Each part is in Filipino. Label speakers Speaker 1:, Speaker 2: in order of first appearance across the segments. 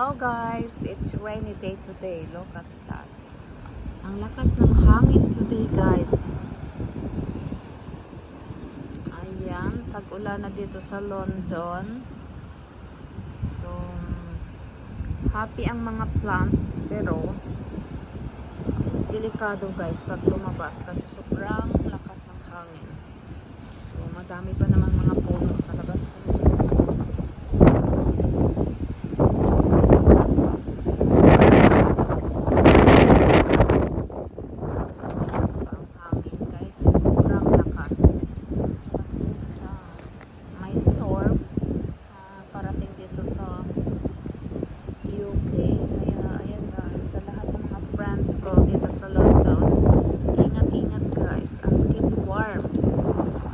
Speaker 1: Hello guys, it's rainy day today. Look at that. Ang lakas ng hangin today guys. Ayan, tag-ulan na dito sa London. So, happy ang mga plants pero delikado guys pag lumabas kasi sobrang lakas ng hangin. So, madami pa naman mga puno sa labas. ang hangin guys sobrang lakas Ah, may storm ah, parating dito sa UK kaya ayan guys sa lahat ng mga friends ko dito sa London ingat ingat guys and keep warm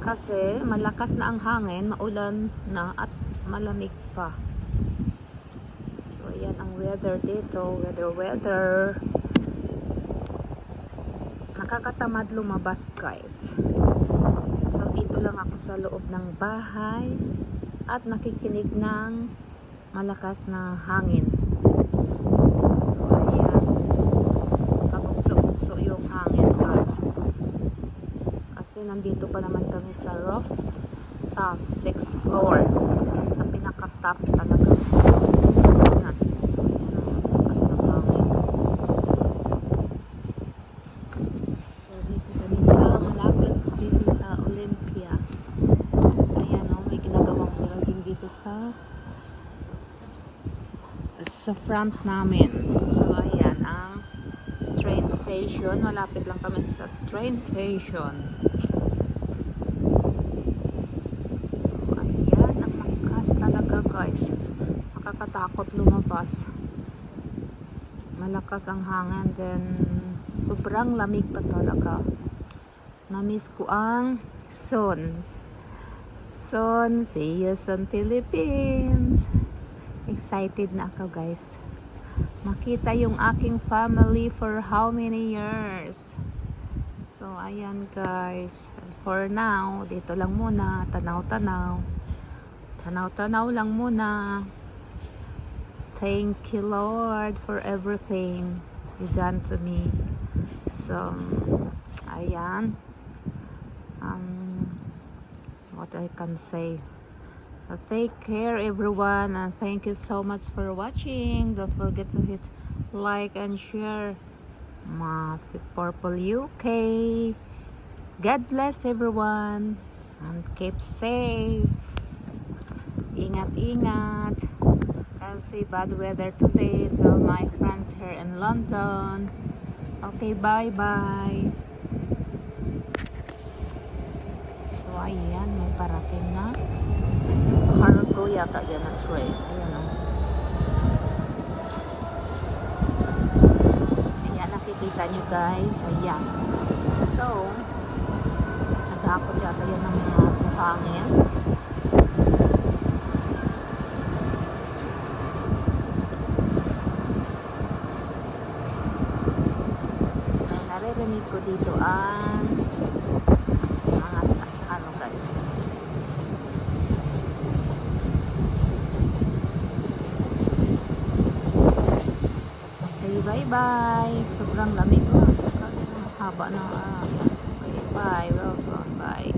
Speaker 1: kasi malakas na ang hangin maulan na at malamig pa. So ayan ang weather dito weather weather. Nakakatamad lumabas guys. So dito lang ako sa loob ng bahay at nakikinig ng malakas na hangin so ayan kabukso-bukso yung hangin guys kasi nandito pa naman kami sa roof top 6th floor sa pinaka top talaga so ayan ang ng hangin So, dito kami sa malapit dito sa Olympia. Ayan o, may ginagawang building dito sa sa front namin. So, ayan ang train station. Malapit lang kami sa train station. Ayan, ang lakas talaga guys. Nakakatakot lumabas. Malakas ang hangin. Then, sobrang lamig pa talaga. Namiss ko ang sun. Sun, see you soon Philippines. Excited na ako guys. Makita yung aking family for how many years. So, ayan guys. For now, dito lang muna. Tanaw-tanaw. Tanaw-tanaw lang muna. Thank you Lord for everything you done to me. So, ayan. Um, what I can say. Uh, take care everyone and thank you so much for watching. Don't forget to hit like and share. Ma Purple UK. God bless everyone and keep safe. Ingat-ingat. See bad weather today. Tell my friends here in London. Okay, bye-bye. So, ayan, may parating na. Cargo yata yan ang train. Ayan o. Ayan, nakikita nyo guys. Ayan. So, natakot yata yan ng mga buhangin. Naririnig ko dito ang mga ano guys. Okay, bye-bye. Sobrang lamig ko. Saka, haba na. Okay, bye. Welcome. Bye.